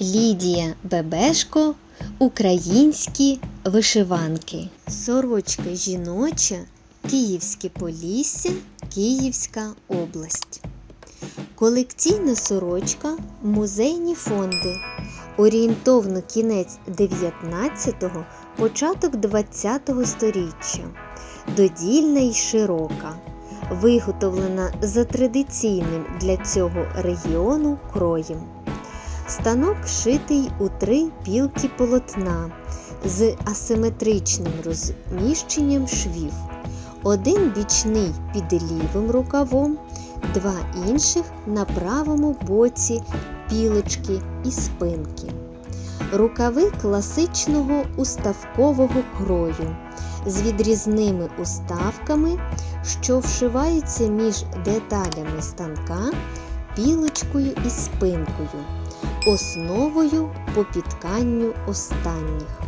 Лідія Бебешко Українські вишиванки. Сорочка жіноча, Київське Полісся, Київська область. Колекційна сорочка, музейні фонди. Орієнтовно кінець 19-го, початок 20-го сторіччя. Додільна й широка. Виготовлена за традиційним для цього регіону кроєм. Станок шитий у три пілки полотна з асиметричним розміщенням швів. Один бічний під лівим рукавом, два інших на правому боці пілочки і спинки. Рукави класичного уставкового крою з відрізними уставками, що вшиваються між деталями станка, пілочкою і спинкою основою по підканню останніх.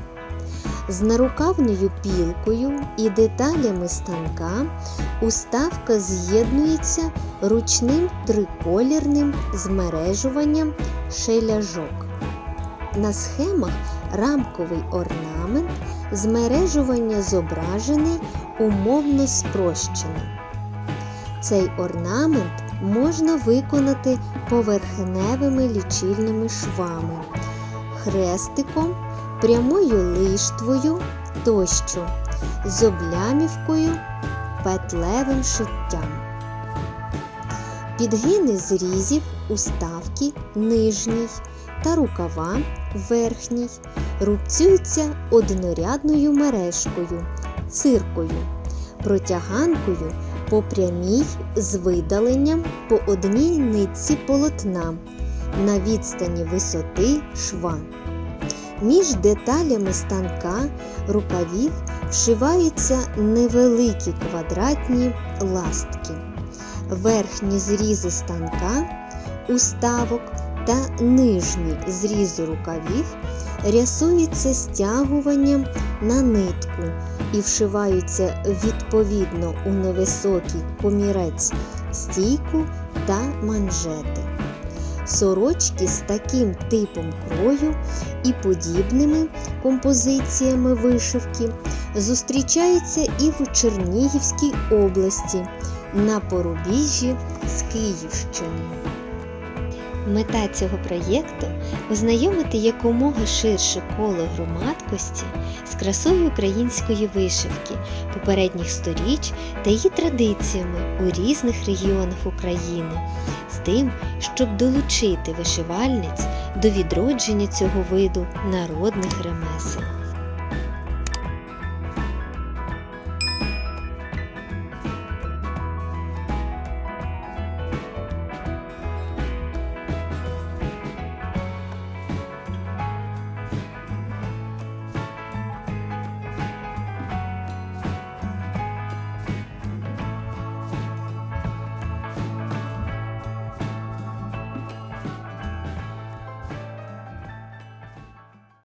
З нарукавною пілкою і деталями станка уставка з'єднується ручним триколірним змережуванням шеляжок. На схемах рамковий орнамент змережування зображений умовно спрощено. Цей орнамент можна виконати поверхневими лічильними швами, хрестиком, прямою лиштвою тощо, з облямівкою, петлевим шиттям. Підгини зрізів уставки нижній та рукава верхній рубцюються однорядною мережкою, циркою, протяганкою по прямій з видаленням по одній нитці полотна на відстані висоти шва. Між деталями станка рукавів вшиваються невеликі квадратні ластки. Верхні зрізи станка, уставок та нижні зрізи рукавів рясуються стягуванням на нитку і вшиваються відповідно у невисокий комірець стійку та манжети. Сорочки з таким типом крою і подібними композиціями вишивки зустрічаються і в Чернігівській області на порубіжжі з Київщиною. Мета цього проєкту ознайомити якомога ширше коло громадкості з красою української вишивки попередніх сторіч та її традиціями у різних регіонах України, з тим, щоб долучити вишивальниць до відродження цього виду народних ремесел.